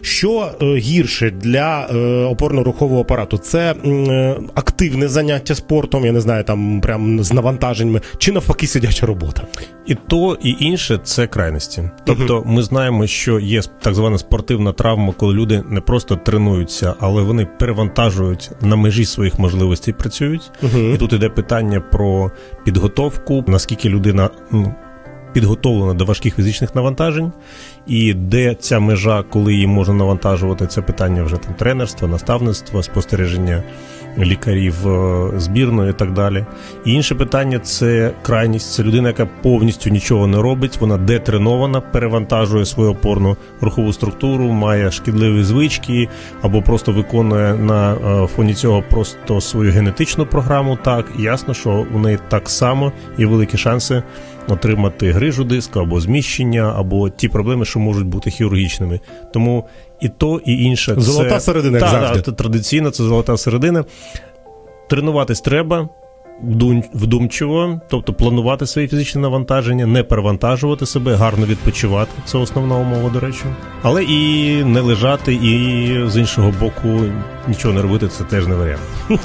Що е, гірше для е, опорно-рухового апарату? Це е, активне заняття спортом, я не знаю, там прям з навантаженнями, чи навпаки сидяча робота? І то, і інше це крайності. Тобто, ми знаємо, що є так звана спортивна травма, коли люди не просто тренуються, але вони перевантажують на межі своїх можливостей працюють. І тут іде питання про підготовку, наскільки людина. ну, Підготовлена до важких фізичних навантажень, і де ця межа, коли її можна навантажувати, це питання вже там тренерства, наставництва, спостереження лікарів е, збірної і так далі. І інше питання це крайність. Це людина, яка повністю нічого не робить, вона детренована, перевантажує свою опорну рухову структуру, має шкідливі звички або просто виконує на е, фоні цього просто свою генетичну програму. Так ясно, що у неї так само є великі шанси отримати грижу диска або зміщення, або ті проблеми, що можуть бути хірургічними. Тому і то, і інше Золота це... середина, як Та, завжди. та, традиційно це золота середина. Тренуватись треба. Вдумчиво, тобто планувати свої фізичні навантаження, не перевантажувати себе, гарно відпочивати. Це основна умова, до речі. Але і не лежати, і з іншого боку нічого не робити це теж не варіант.